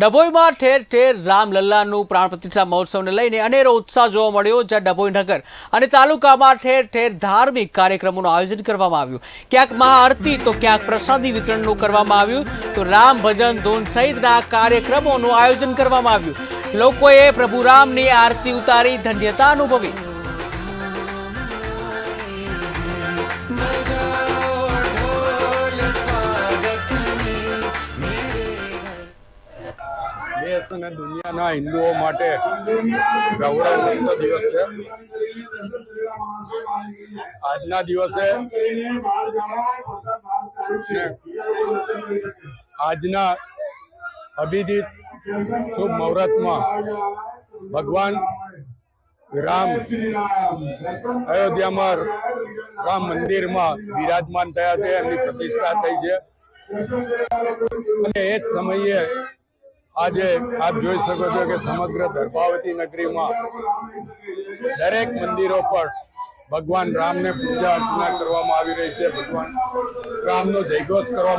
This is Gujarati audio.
ડભોઈમાં ઠેર ઠેર રામલલ્લાનું પ્રાણ પ્રતિષ્ઠા મહોત્સવને લઈને અનેરો ઉત્સાહ જોવા મળ્યો, જ્યાં ડભોઈ નગર અને તાલુકામાં ઠેર ઠેર ધાર્મિક કાર્યક્રમોનું આયોજન કરવામાં આવ્યું. ક્યાંક મહાઆરતી, તો ક્યાંક પ્રસાદી વિતરણનું કરવામાં આવ્યું. તો રામ ભજન ધૂન સહિતના કાર્યક્રમોનું આયોજન કરવામાં આવ્યું. લોકોએ પ્રભુ રામની આરતી ઉતારી ધન્યતા અનુભવી. દેશ અને દુનિયાના હિન્દુઓ માટે ગૌરવનો દિવસ છે. આજના દિવસે આજના અભિજીત શુભ મુહૂર્તમાં ભગવાન રામ અયોધ્યામાં રામ મંદિરમાં બિરાજમાન થયા છે, એમની પ્રતિષ્ઠા થઈ છે. અને એ જ સમયે આજે આપ જોઈ શકો છો કે સમગ્ર દર્ભાવતી નગરીમાં દરેક મંદિરો પર ભગવાન રામને પૂજા અર્ચના કરવામાં આવી રહી છે. ભગવાન રામનો જયઘોષ કરવામાં